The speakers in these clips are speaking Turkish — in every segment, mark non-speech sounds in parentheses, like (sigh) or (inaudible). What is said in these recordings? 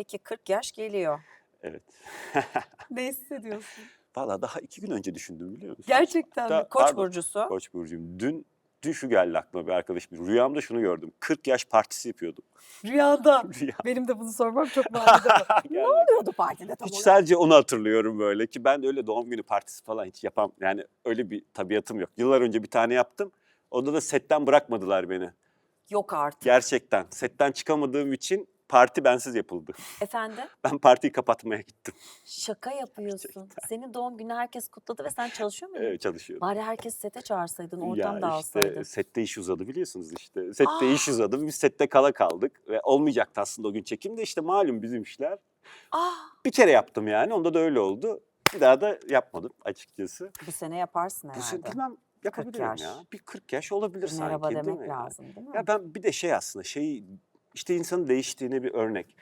Peki 40 yaş geliyor. Evet. (laughs) Ne hissediyorsun? Valla daha iki gün önce düşündüm biliyor musun? Gerçekten mi? Koç pardon, burcusu. Koç burcuyum. Dün dün şu geldi aklıma bir arkadaş. Bir rüyamda şunu gördüm. 40 yaş partisi yapıyordum. Rüyada. (laughs) Rüya. Benim de bunu sormam çok (laughs) manidar. ne oluyordu partide tam Hiç olarak? sadece onu hatırlıyorum böyle ki ben de öyle doğum günü partisi falan hiç yapam. Yani öyle bir tabiatım yok. Yıllar önce bir tane yaptım. Onda da setten bırakmadılar beni. Yok artık. Gerçekten. Setten çıkamadığım için parti bensiz yapıldı. Efendim? (laughs) Ben partiyi kapatmaya gittim. Şaka yapıyorsun. Senin doğum günü herkes kutladı ve sen çalışıyor muydun? Evet, çalışıyordum. Bari herkes sete çağırsaydın, ortam ya dağılsaydı. işte sette iş uzadı biliyorsunuz işte. Sette Aa! iş uzadı. Biz sette kala kaldık ve olmayacaktı aslında o gün çekim de işte malum bizim işler. Ah, Bir kere yaptım yani. Onda da öyle oldu. Bir daha da yapmadım açıkçası. bu sene yaparsın Bu sene herhalde. bilmem yapabilirim ya. Bir 40 yaş olabilir Bir sanki Merhaba değil demek mi lazım değil mi? Ya ben bir de şey aslında şey işte insanın değiştiğine bir örnek.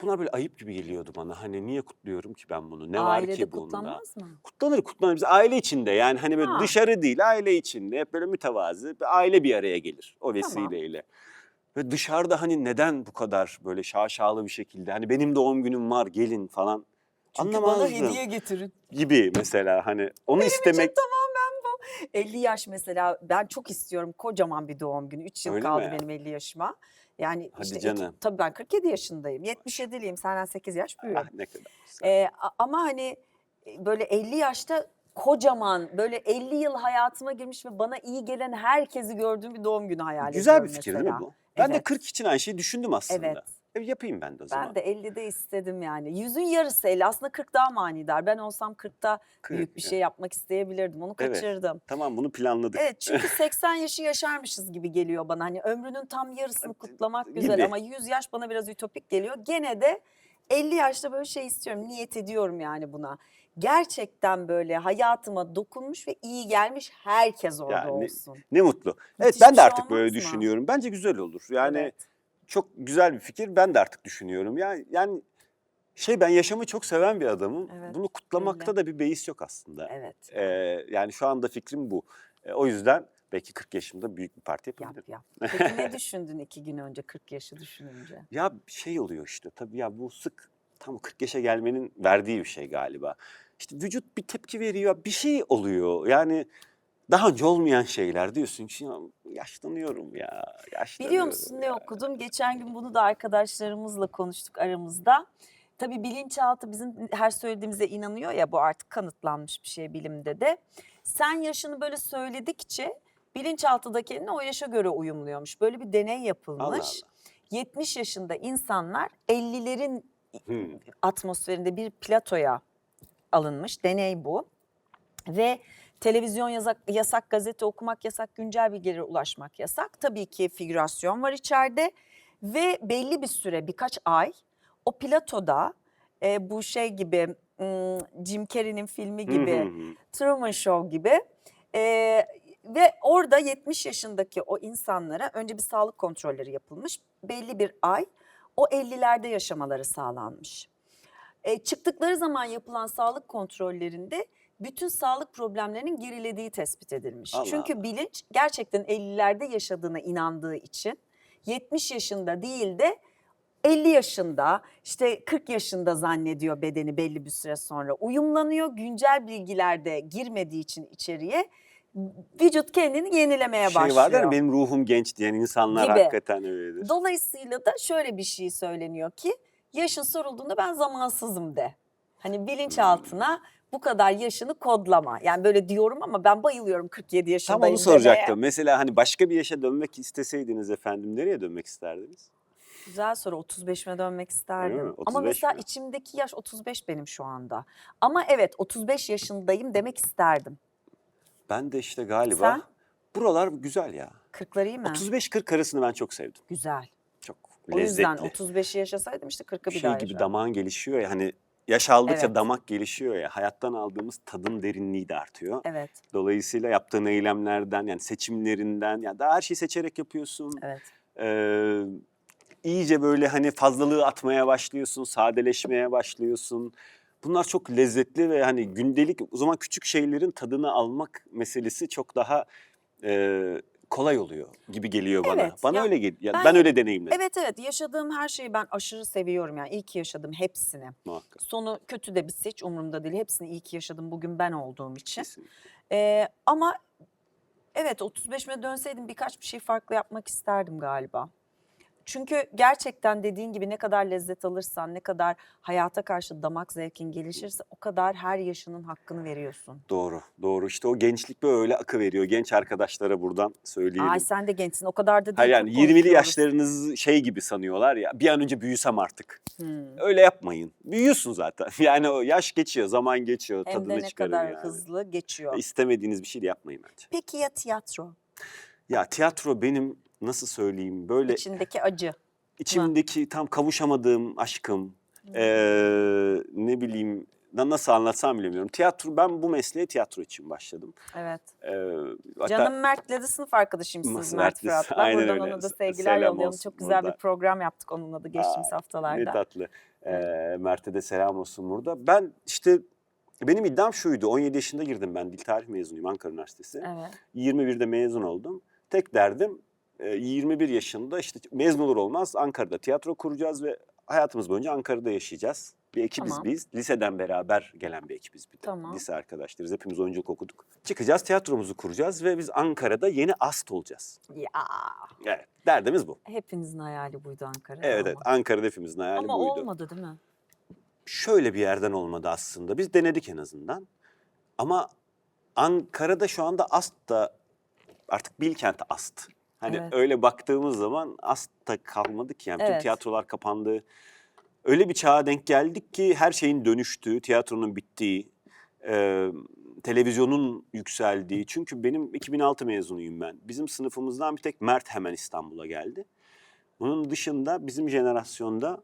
Bunlar böyle ayıp gibi geliyordu bana. Hani niye kutluyorum ki ben bunu? Ne var Ailede ki bunda? kutlanmaz mı? Kutlanır kutlanır. Biz aile içinde yani hani böyle Ha. dışarı değil aile içinde hep böyle mütevazı bir aile bir araya gelir o vesileyle. Ve dışarıda hani neden bu kadar böyle şaşalı bir şekilde hani benim doğum günüm var gelin falan Çünkü anlamazdım. bana hediye getirin. gibi mesela hani onu istemek için tamamen bu. 50 yaş mesela ben çok istiyorum kocaman bir doğum günü. 3 yıl Öyle kaldı mi? benim 50 yaşıma. Yani Hadi işte iki- canım. tabii ben 47 yaşındayım. 77'liyim. Senden 8 yaş büyüğüm. ah ne kadar güzel. Ee, ama hani e, böyle 50 yaşta kocaman böyle 50 yıl hayatıma girmiş ve bana iyi gelen herkesi gördüğüm bir doğum günü hayal Güzel bir ediyorum fikir mesela. değil mi bu? Ben de Evet. 40 için aynı şeyi düşündüm aslında. Evet. E, yapayım ben de o zaman. Ben de 50'de istedim yani. Yüzün yarısı 50. Aslında 40 daha manidar. Ben olsam 40'ta 40 büyük bir şey yapmak isteyebilirdim. Onu Evet. kaçırdım. Tamam bunu planladık. Evet çünkü (laughs) 80 yaşı yaşarmışız gibi geliyor bana. Hani ömrünün tam yarısını kutlamak Gibi. güzel ama 100 yaş bana biraz ütopik geliyor. Gene de 50 yaşta böyle şey istiyorum. Niyet ediyorum yani buna. Gerçekten böyle hayatıma dokunmuş ve iyi gelmiş herkes orada Ya ne- olsun. Ne mutlu. Evet Müthiş ben bir de şey artık böyle olmaz mı? düşünüyorum. Bence güzel olur. Yani Evet. Çok güzel bir fikir. Ben de artık düşünüyorum. Ya yani şey ben yaşamı çok seven bir adamım. Evet, Bunu kutlamakta da bir beis yok aslında. Evet. Ee, yani şu anda fikrim bu. Ee, o yüzden belki 40 yaşımda büyük bir parti Yap yapabilirim. yap. Peki ne düşündün iki gün önce 40 yaşı düşününce? (laughs) Ya şey oluyor işte tabii ya bu sık tam 40 yaşa gelmenin verdiği bir şey galiba. İşte vücut bir tepki veriyor, bir şey oluyor. Yani daha önce olmayan şeyler diyorsun ki "Ya yaşlanıyorum ya, yaşlanıyorum Biliyor musun ne ya." okudum? Geçen gün bunu da arkadaşlarımızla konuştuk aramızda. Tabii bilinçaltı bizim her söylediğimize inanıyor ya bu artık kanıtlanmış bir şey bilimde de. Sen yaşını böyle söyledikçe bilinçaltı kendini o yaşa göre uyumluyormuş. Böyle bir deney yapılmış. Allah Allah. 70 yaşında insanlar 50'lerin Hmm. atmosferinde bir platoya alınmış. Deney bu. Ve televizyon yasak, yasak, gazete okumak yasak, güncel bilgilere ulaşmak yasak. Tabii ki figürasyon var içeride ve belli bir süre birkaç ay o platoda e, bu şey gibi Jim Carrey'nin filmi gibi. Truman Show gibi e, ve orada 70 yaşındaki o insanlara önce bir sağlık kontrolleri yapılmış. Belli bir ay o 50'lerde yaşamaları sağlanmış. E, çıktıkları zaman yapılan sağlık kontrollerinde bütün sağlık problemlerinin gerilediği tespit edilmiş. Allah Çünkü Allah. bilinç gerçekten 50'lerde yaşadığına inandığı için 70 yaşında değil de 50 yaşında işte 40 yaşında zannediyor bedeni belli bir süre sonra uyumlanıyor. Güncel bilgiler de girmediği için içeriye vücut kendini yenilemeye Şey başlıyor. vardır ya benim ruhum genç diyen insanlar Gibi. hakikaten öyledir. Dolayısıyla da şöyle bir şey söyleniyor ki yaşın sorulduğunda ben zamansızım de. Hani bilinçaltına bu kadar yaşını kodlama. Yani böyle diyorum ama ben bayılıyorum 47 Tam yaşındayım onu demeye. soracaktım. Mesela hani başka bir yaşa dönmek isteseydiniz efendim nereye dönmek isterdiniz? Güzel soru 35'ime dönmek isterdim. Ama 35 mesela mi? içimdeki yaş 35 benim şu anda. Ama evet 35 yaşındayım demek isterdim. Ben de işte galiba Sen? buralar güzel ya. 40'ları iyi mi? 35-40 arasını ben çok sevdim. Güzel. Çok O lezzetli. yüzden 35'i yaşasaydım işte 40'ı bir şey daha gibi yaşardım. damağın gelişiyor ya hani yaş aldıkça Evet. damak gelişiyor ya hayattan aldığımız tadın derinliği de artıyor. Evet, Dolayısıyla yaptığın eylemlerden yani seçimlerinden yani daha her şeyi seçerek yapıyorsun. evet. Ee, iyice böyle hani fazlalığı atmaya başlıyorsun, sadeleşmeye başlıyorsun. Bunlar çok lezzetli ve hani gündelik o zaman küçük şeylerin tadını almak meselesi çok daha e, kolay oluyor gibi geliyor bana. Evet, Bana ya öyle gel ya ben, ben- öyle deneyimledim Evet evet yaşadığım her şeyi ben aşırı seviyorum yani iyi ki yaşadım hepsini. muhakkak. Sonu kötü de bitse hiç umurumda değil. Hepsini iyi ki yaşadım bugün ben olduğum için. Kesinlikle. Ee, ama evet 35'ime dönseydim birkaç bir şey farklı yapmak isterdim galiba. Çünkü gerçekten dediğin gibi ne kadar lezzet alırsan, ne kadar hayata karşı damak zevkin gelişirse o kadar her yaşının hakkını veriyorsun. Doğru, doğru. İşte o gençlik böyle akı veriyor. Genç arkadaşlara buradan söyleyelim. Ay sen de gençsin o kadar da değil. Hayır yani çok 20'li konuşuyoruz. yaşlarınızı şey gibi sanıyorlar ya. Bir an önce büyüsem artık. Hmm. Öyle yapmayın. Büyüyorsun zaten. (laughs) Yani o yaş geçiyor, zaman geçiyor, Hem tadını de ne çıkarın kadar yani. hızlı geçiyor. İstemediğiniz bir şey de yapmayın bence. Peki ya tiyatro? Ya tiyatro benim nasıl söyleyeyim böyle İçindeki acı. içimdeki tam kavuşamadığım aşkım. Eee, ne bileyim na- nasıl anlatsam bilemiyorum. Tiyatro ben bu mesleğe tiyatro için başladım. Evet. Eee, hatta Canım Mert'le de sınıf arkadaşıymışsınız Mert Mert Mert'le, Fırat'la. (laughs) aynen Buradan öyle. ona da Se- sevgiler selam yollayalım. olsun Çok güzel burada. bir program yaptık onunla da geçtiğimiz haftalarda. Ne tatlı. Ee, Mert'e de selam olsun burada. Ben işte benim iddiam şuydu. 17 yaşında girdim ben. Dil tarih mezunuyum Ankara Üniversitesi. Evet. 21'de mezun oldum. Tek derdim e, 21 yaşında işte mezun olur olmaz Ankara'da tiyatro kuracağız ve hayatımız boyunca Ankara'da yaşayacağız. Bir ekibiz Tamam. biz. Liseden beraber gelen bir ekibiz bir de. Tamam. Lise arkadaşlarız. Hepimiz oyunculuk okuduk. Çıkacağız tiyatromuzu kuracağız ve biz Ankara'da yeni ast olacağız. Ya Evet. Derdimiz bu. hepinizin hayali buydu Ankara'da Evet ama. evet. Ankara'da hepimizin hayali Ama buydu. olmadı değil mi? şöyle bir yerden olmadı aslında. Biz denedik en azından. Ama Ankara'da şu anda AST da artık Bilkent AST. Hani Evet. öyle baktığımız zaman AST da kalmadı ki. Yani Evet. tiyatrolar kapandı. Öyle bir çağa denk geldik ki her şeyin dönüştüğü, tiyatronun bittiği, e, televizyonun yükseldiği. Çünkü benim 2006 mezunuyum ben. Bizim sınıfımızdan bir tek Mert hemen İstanbul'a geldi. Bunun dışında bizim jenerasyonda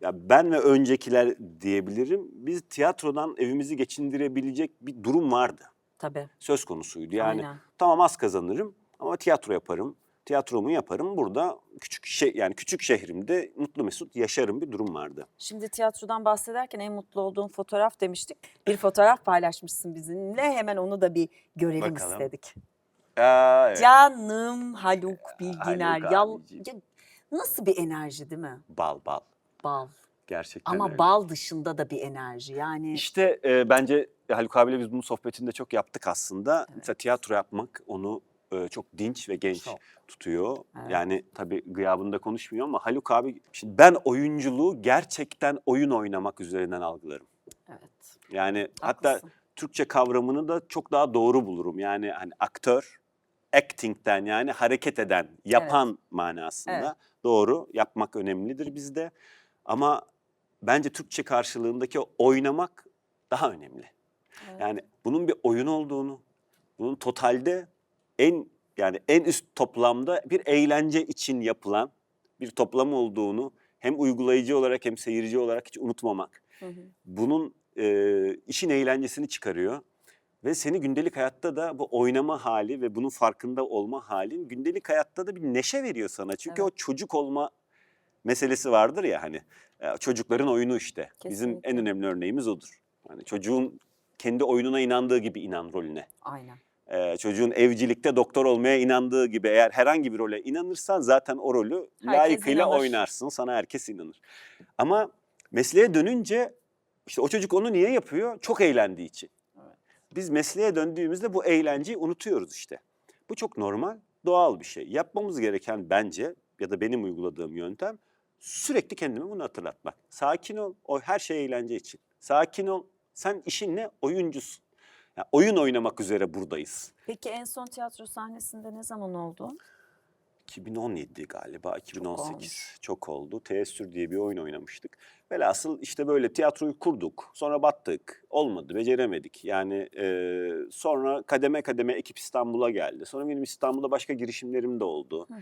ya ben ve öncekiler diyebilirim. Biz tiyatrodan evimizi geçindirebilecek bir durum vardı. Tabii. Söz konusuydu. Yani Aynen. tamam az kazanırım ama tiyatro yaparım. Tiyatromu yaparım. Burada küçük şey yani küçük şehrimde mutlu mesut yaşarım bir durum vardı. Şimdi tiyatrodan bahsederken en mutlu olduğum fotoğraf demiştik. Bir fotoğraf paylaşmışsın bizimle. Hemen onu da bir görelim Bakalım. istedik. Aa, evet. Canım Haluk Bilginer. Haluk Yal- ya nasıl bir enerji değil mi? Bal bal. Bal. Gerçekten Ama öyle. bal dışında da bir enerji. Yani İşte e, bence Haluk abiyle biz bunun sohbetinde çok yaptık aslında. Evet. Mesela tiyatro yapmak onu e, çok dinç ve genç Çok. tutuyor. Evet. Yani tabii gıyabında konuşmuyor ama Haluk abi şimdi ben oyunculuğu gerçekten oyun oynamak üzerinden algılarım. evet. Yani hatta Haklısın. Türkçe kavramını da çok daha doğru bulurum. Yani hani aktör acting'den yani hareket eden, yapan manasında Evet. doğru. Yapmak önemlidir bizde. Ama bence Türkçe karşılığındaki oynamak daha önemli. Evet. Yani bunun bir oyun olduğunu, bunun totalde en yani en üst toplamda bir eğlence için yapılan bir toplam olduğunu hem uygulayıcı olarak hem seyirci olarak hiç unutmamak. Hı hı. Bunun e, işin eğlencesini çıkarıyor. Ve seni gündelik hayatta da bu oynama hali ve bunun farkında olma halin gündelik hayatta da bir neşe veriyor sana. Çünkü Evet. o çocuk olma meselesi vardır ya hani e, çocukların oyunu işte. Bizim en Kesinlikle. önemli örneğimiz odur. Yani çocuğun kendi oyununa inandığı gibi inan rolüne. Aynen. Ee, çocuğun evcilikte doktor olmaya inandığı gibi eğer herhangi bir role inanırsan zaten o rolü Herkes layıkıyla inanır. oynarsın. Sana herkes inanır. Ama mesleğe dönünce işte o çocuk onu niye yapıyor? Çok eğlendiği için. Biz mesleğe döndüğümüzde bu eğlenceyi unutuyoruz işte. Bu çok normal, doğal bir şey. Yapmamız gereken bence ya da benim uyguladığım yöntem sürekli kendime bunu hatırlatmak. Sakin ol, o her şey eğlence için. Sakin ol, sen işin ne? Oyuncusun. Yani oyun oynamak üzere buradayız. Peki en son tiyatro sahnesinde ne zaman oldu? 2017 galiba, 2018 olmuş. çok, oldu. Teessür diye bir oyun oynamıştık. Velhasıl işte böyle tiyatroyu kurduk, sonra battık, olmadı, beceremedik. Yani e, sonra kademe kademe ekip İstanbul'a geldi. Sonra benim İstanbul'da başka girişimlerim de oldu. Hı hı.